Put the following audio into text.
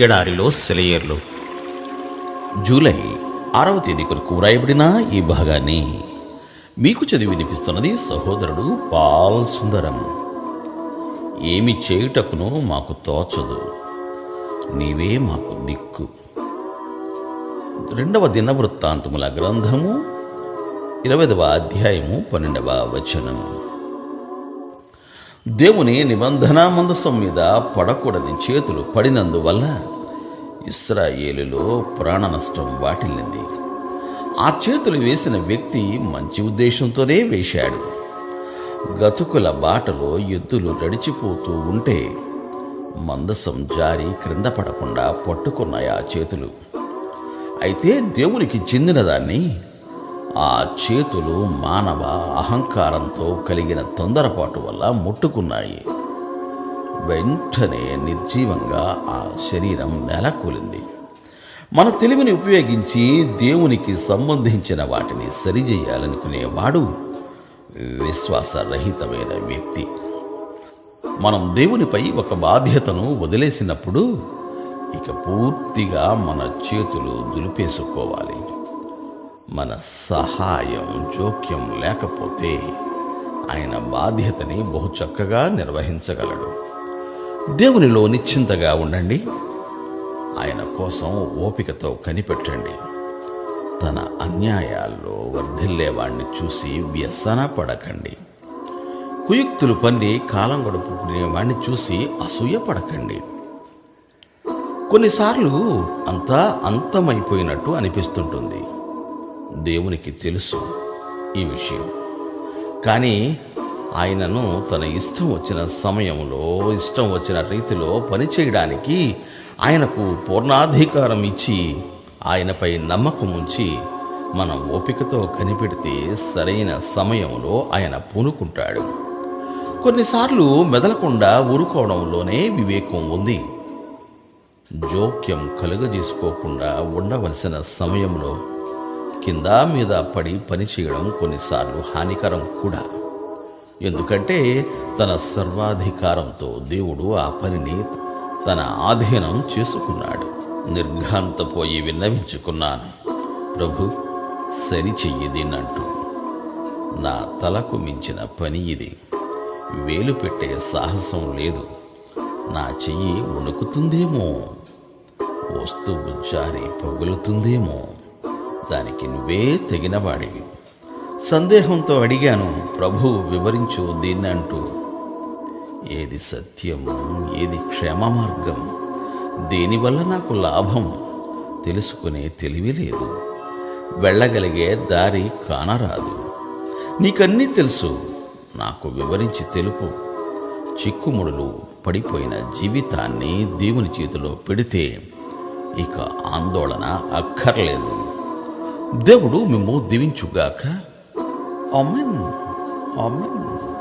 ఎడారిలో సెలయేర్లు. జూలై ఆరవ తేదీ కొరకు వ్రాయబడిన ఈ భాగాన్ని మీకు చదివి వినిపిస్తున్నది సహోదరుడు పాల్ సుందరం. ఏమి చేయుటకును మాకు తోచదు. నీవే మాకు దిక్కు. రెండవ దినవృత్తాంతముల గ్రంథము ఇరవైదవ అధ్యాయము పన్నెండవ వచనము దేవుని నిబంధన మందసం మీద పడకూడని చేతులు పడినందువల్ల ఇస్రాయేలులో ప్రాణ నష్టం వాటిల్లింది. ఆ చేతులు వేసిన వ్యక్తి మంచి ఉద్దేశంతోనే వేశాడు. గతుకుల బాటలో ఎద్దులు నడిచిపోతూ ఉంటే మందసం జారి క్రింద పడకుండా పట్టుకున్నాయి ఆ చేతులు. అయితే దేవునికి చెందిన దాన్ని ఆ చేతులు మానవ అహంకారంతో కలిగిన తొందరపాటు వల్ల ముట్టుకున్నాయి. వెంటనే నిర్జీవంగా ఆ శరీరం నెలకూలింది. మన తెలివిని ఉపయోగించి దేవునికి సంబంధించిన వాటిని సరిచేయాలనుకునేవాడు విశ్వాసరహితమైన వ్యక్తి. మనం దేవునిపై ఒక బాధ్యతను వదిలేసినప్పుడు ఇక పూర్తిగా మన చేతులు దులిపేసుకోవాలి. మన సహాయం జోక్యం లేకపోతే ఆయన బాధ్యతని బహు చక్కగా నిర్వహించగలడు. దేవునిలో నిశ్చింతగా ఉండండి. ఆయన కోసం ఓపికతో కనిపెట్టండి. తన అన్యాయాల్లో వర్ధిల్లేవాణ్ణి చూసి వ్యసన పడకండి. కుయుక్తులు పన్ని కాలం గడుపుకునేవాణ్ణి చూసి అసూయ పడకండి. కొన్నిసార్లు అంతా అంతమైపోయినట్టు అనిపిస్తుంటుంది. దేవునికి తెలుసు ఈ విషయం. కానీ ఆయనను తన ఇష్టం వచ్చిన సమయంలో ఇష్టం వచ్చిన రీతిలో పనిచేయడానికి ఆయనకు పూర్ణాధికారం ఇచ్చి ఆయనపై నమ్మకం ఉంచి మనం ఓపికతో కనిపెడితే సరైన సమయంలో ఆయన పూనుకుంటాడు. కొన్నిసార్లు మెదలకుండా ఊరుకోవడంలోనే వివేకం ఉంది. జోక్యం కలుగజేసుకోకుండా ఉండవలసిన సమయంలో కింద మీద పడి పనిచేయడం కొన్నిసార్లు హానికరం కూడా. ఎందుకంటే తన సర్వాధికారంతో దేవుడు ఆ పనిని తన ఆధీనం చేసుకున్నాడు. నిర్ఘాంతపోయి విన్నవించుకున్నాను. ప్రభు సరిచెయ్యదినంటూ నా తలకు మించిన పని ఇది. వేలు పెట్టే సాహసం లేదు. నా చెయ్యి వణుకుతుందేమో. వస్తువు జారి పగులుతుందేమో. దానికి నువ్వే తెగినవాడివి. సందేహంతో అడిగాను ప్రభువు వివరించు దీన్ని అంటూ ఏది సత్యము ఏది క్షేమ మార్గం దేనివల్ల నాకు లాభం? తెలుసుకునే తెలివి లేదు. వెళ్ళగలిగే దారి కానరాదు. నీకన్నీ తెలుసు. నాకు వివరించి తెలుపు. చిక్కుముడులు పడిపోయిన జీవితాన్ని దేవుని చేతిలో పెడితే ఇక ఆందోళన అక్కర్లేదు. దేవుడు మేము దీవించుగాక. Amen amen.